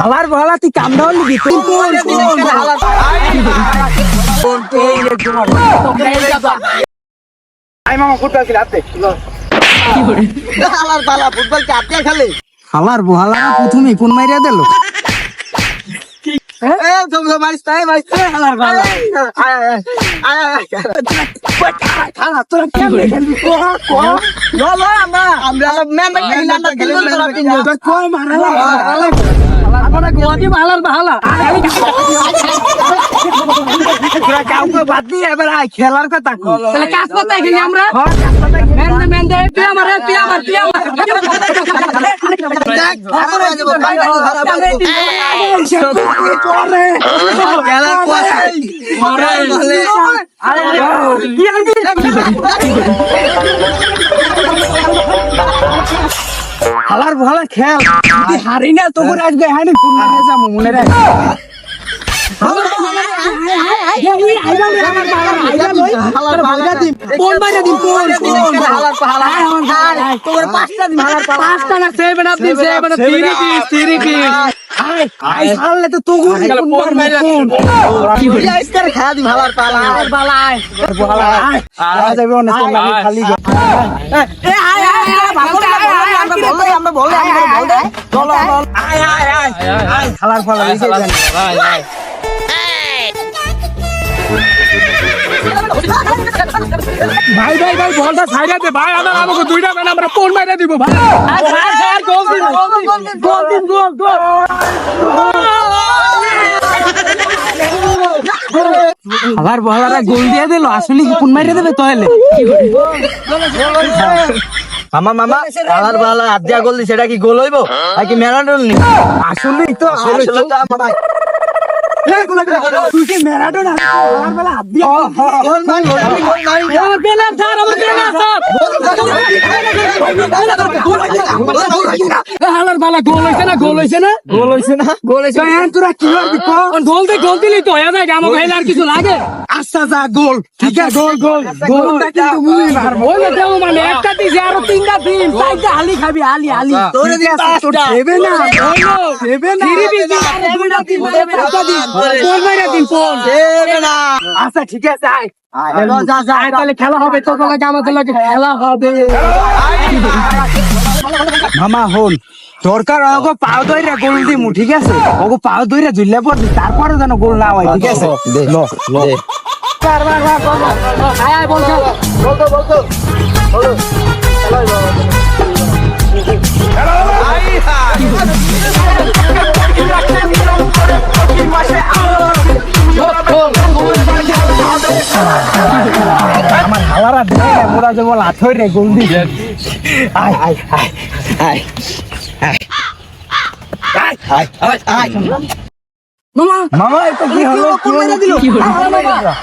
আমার বলা তুই কামড়া হলি কি? তুই কোন আই মামা ফুটবল খেলা আতে হালার পালা ফুটবল কে আপনি খেলে? আমার বহালা প্রথমে কোন মাইরা দিল? আমরা আমরা ভালার ভালা তোরা কাউকে বাদ দিয়ে এবার আয় খেলার কথা কো তাহলে কাজ করতে এখানে আমরা মেন্দে মেন্দে তুই আমার তুই আমার তুই আমার দেখ আমরা যাব ভাই খেলা কোয়াই মরে বলে হালার ভালা খেল যদি হারি না তো করে আজকে হানি কোন মারে যাব মনে রাখ পাঁচটা না seven three piece three piece খেলা দিম হালার পালা বালাই আয় আয় যাবে অনেক খালি আমরা বললে আমরা বললে আমরা বললে চলো আয় আয় আয় আয় খালার ফলা। এই যে ভাই ভাই ভাই বলটা ছাইড়া দে ভাই আমার আমাকে দুইটা ম্যান আমরা কোন মাইরা দিব ভাই? গোল দিন গোল দিন গোল গোল আবার বলারা গোল দিয়ে দিল আসলে কি কোন মাইরে দেবে তাহলে মামা মামা হালার পালা হাত দিয়া গোল সেটা কি গোল হইব নাকি ম্যারাডোন নি আসলেই তো আসলে তো আমার তুই কি ম্যারাডোনা আমার বেলা গোল নাই গোল নাই গোল নাই আমার আমার বেলার স্যার হালার বালা গোল হইছে না গোল হইছে না গোল হইছে না গোল হইছে তোরা কি করবি ক গোল দে গোল দিলি তো হয়ে হেলে আর কিছু লাগে আচ্ছা যা গোল ঠিক আছে গোল গোল গোলটা কিন্তু মুই মারবো ওই যে মানে একটা দিছে তিনটা দিন চারটা হালি খাবি হালি হালি। তোরে দি তোর দেবে না দেবে না থ্রি দিন দুইটা দিন একটা দিন কোন মাইরা দিন। কোন দেবে না। আচ্ছা ঠিক আছে আয়। যা যা আয় তাহলে খেলা হবে। তোর আমাদের লাগে খেলা হবে। মামা হন। দরকার ওগো পাও দইরা গোল দিমু ঠিক আছে? ওগো পাও দইরা ঝুললে পড়বি তারপরে যেন গোল না হয় ঠিক আছে? ল। ল আয় আয় বল খেল আমার হালারা না মোরা যে বল আথই রে গোল দি আয় আয় আয় আয় মামা মামা এটা কি হলো? কি হলো? দিল।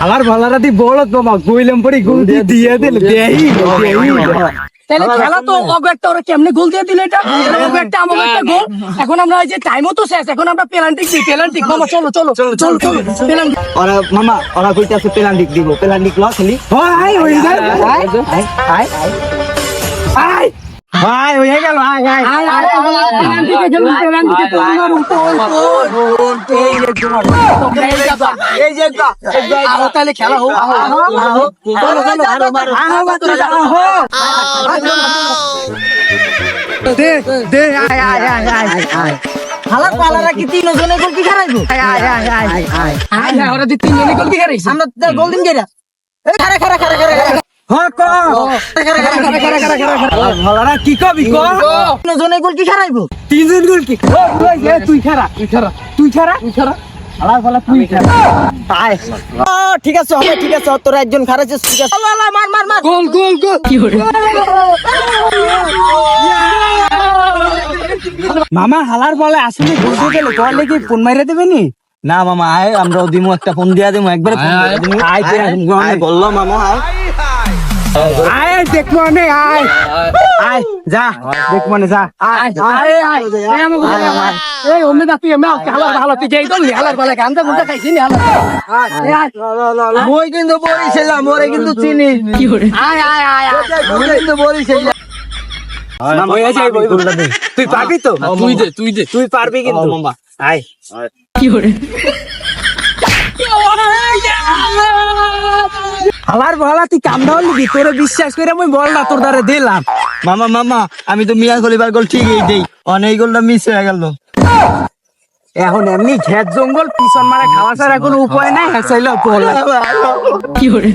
আমার ভালারা দি বলত বাবা গইলাম পরে গোল দিয়ে দিয়ে দিল দেই দেই তাহলে খেলা তো অগো ওরা কেমনে গোল দিয়ে দিল এটা অগো একটা আমাকে একটা গোল এখন আমরা এই যে টাইমও তো শেষ এখন আমরা পেনাল্টি দিই পেনাল্টি মামা চলো চলো চলো চলো চলো পেনাল্টি ওরা মামা ওরা কইতাছে পেলান্ডিক দিব পেলান্ডিক ল খেলি আয় হই যায় হয়ে গেল এই যে আরও তাহলে খেলা হোক দে দে আয় আয় আয় আয় আয় পালারা কি তিন জনে গোল কি আয় আয় আয় আয় আয় আয় হ্যাঁ ওরা দিন তিনজনে গোল দিয়ে হারাইছে আমরা গোল দিন কেরা এই খারা খারা খারা খারা খারা হ্যাঁ ক খারা খারা খারা খারা খারা খারা ভালারা কি কবি ক গোল কি খারাইবো তিনজন গোল কি ও, ওই যে তুই খারা তুই খারা তুই খারা তুই খারা আলার ফালা তুই আয়। ঠিক আছে হবে ঠিক আছে তোর একজন খারাইছিস ঠিক আছে। মার মার মার। গোল গোল গোল। কি মামা হালার বলে আসলে গোল দিয়ে গেলে তোর লেগে ফোন মাইরা দেবে নি? না মামা আয় আমরা দিমু একটা ফোন দিয়া দিমু একবারে ফোন দিয়া দিমু। আয়, বলল মামা আয়। দেখ মানে আয়। আয় যা দেখ মানে যা। আয় আয় আয়। এই ওমে তুই এমে হালা হালা তুই যেই দল হালার বালা গান্দা গুন্দা খাইছিস নি হালা আয় মই কিন্তু বরিছিলাম মোরে কিন্তু চিনি। কি করে আয় আয় আয়। আয় মই কিন্তু বরিছিলাম তুই পারবি তো? তুই দে তুই দে। তুই পারবি কিন্তু। আয়। আমার বলা তুই কামড়া হলি ভিতরে বিশ্বাস করে আমি বল না তোর দ্বারা দিলাম। মামা মামা আমি তো মিয়া খলিবার গোল ঠিকই দেই। অনেক গোলটা মিস হয়ে গেল। এখন এমনি ঘের জঙ্গল পিছন মানে খাওয়া ছাড়া কোনো উপায় নাই হ্যাঁ কি বল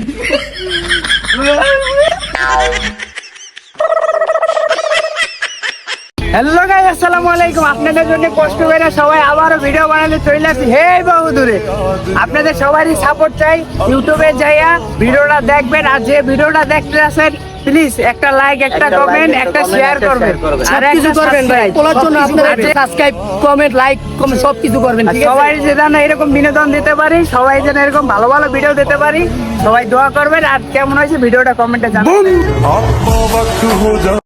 হ্যালো গাই আসসালামু আলাইকুম। আপনাদের জন্য কষ্ট করে সবাই আবারও ভিডিও বানালে চলে আসি। হে বহু দূরে আপনাদের সবারই সাপোর্ট চাই। ইউটিউবে যাইয়া ভিডিওটা দেখবেন আর যে ভিডিওটা দেখতে আসেন প্লিজ একটা লাইক একটা কমেন্ট একটা শেয়ার করবেন। আর কিছু করবেন ভাই। বলার জন্য আপনারা সাবস্ক্রাইব কমেন্ট লাইক কমেন্ট সব কিছু করবেন সবাই যেন এরকম বিনোদন দিতে পারি সবাই যেন এরকম ভালো ভালো ভিডিও দিতে পারি সবাই দোয়া করবেন। আর কেমন হয়েছে ভিডিওটা কমেন্টে জানাবেন।